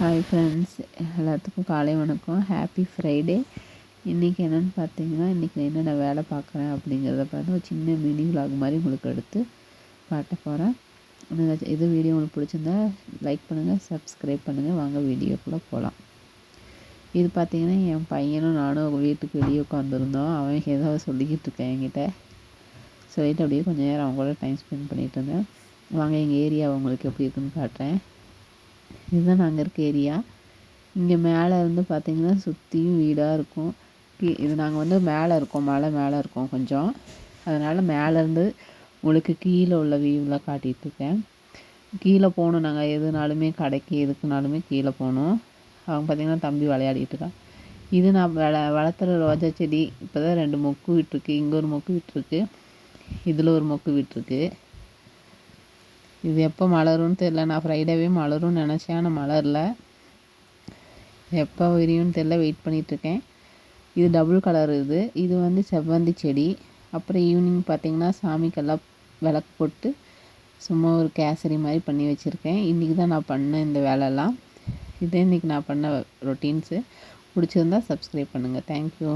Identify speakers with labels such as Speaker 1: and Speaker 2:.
Speaker 1: Hi friends எல்லாத்துக்கும் காலை வணக்கம். ஹாப்பி ஃப்ரைடே இன்றைக்கி என்னென்னு பார்த்தீங்கன்னா இன்றைக்கி என்னென்ன வேலை பார்க்குறேன் அப்படிங்கிறத பார்த்து ஒரு சின்ன மினி விலாக் மாதிரி உங்களுக்கு எடுத்து காட்ட போகிறேன் இது வீடியோ உங்களுக்கு பிடிச்சிருந்தா லைக் பண்ணுங்கள் சப்ஸ்கிரைப் பண்ணுங்கள் வாங்க வீடியோக்குள்ளே போகலாம் இது பார்த்திங்கன்னா என் பையனும் நானும் வீட்டுக்கு வெளியே உட்காந்துருந்தோம் அவன் ஏதாவது சொல்லிக்கிட்டு இருக்கேன் என்கிட்ட. சொல்லிவிட்டு அப்படியே கொஞ்சம் நேரம் அவங்க கூட டைம் ஸ்பெண்ட் பண்ணிகிட்டு இருந்தேன். வாங்க எங்கள் ஏரியா உங்களுக்கு எப்படி இருக்குன்னு காட்டுறேன். இதுதான் நாங்கள் இருக்க ஏரியா இங்கே மேலே இருந்து பார்த்திங்கன்னா சுற்றியும் வீடாக இருக்கும். இது நாங்கள் வந்து மேலே இருக்கோம். மலை மேலே இருக்கோம் கொஞ்சம். அதனால் மேலேருந்து உங்களுக்கு கீழே உள்ள வியூவில் காட்டிகிட்ருக்கேன் கீழே போகணும். நாங்கள் எதுனாலுமே கடைக்கு எதுக்குனாலுமே கீழே போகணும். அவங்க பார்த்திங்கன்னா தம்பி விளையாடிட்டு இருக்கான். இது நான் வள வளர்த்துற ரோஜா செடி இப்போ தான் ரெண்டு மொக்கு விட்டுருக்கு. இங்கே ஒரு மொக்கு விட்டுருக்கு. இதில் ஒரு மொக்கு விட்டுருக்கு. இது எப்போ மலரும்னு தெரில நான் ஃப்ரைடேவே மலரும்னு நினச்சேன். ஆனால் மலரில். எப்போ விரியும்னு தெரில வெயிட் பண்ணிகிட்ருக்கேன் இது டபுள் கலர் இது. இது வந்து செவ்வந்தி செடி. அப்புறம் ஈவினிங் பார்த்திங்கன்னா சாமிக்கெல்லாம் விளக்கு போட்டு சும்மா ஒரு கேசரி மாதிரி பண்ணி வச்சுருக்கேன். இன்றைக்கி தான் நான் பண்ணேன் இந்த வேலைலாம் இதே இன்றைக்கி நான் பண்ண ரொட்டீன்ஸு. பிடிச்சிருந்தா சப்ஸ்கிரைப் பண்ணுங்கள் தேங்க்யூ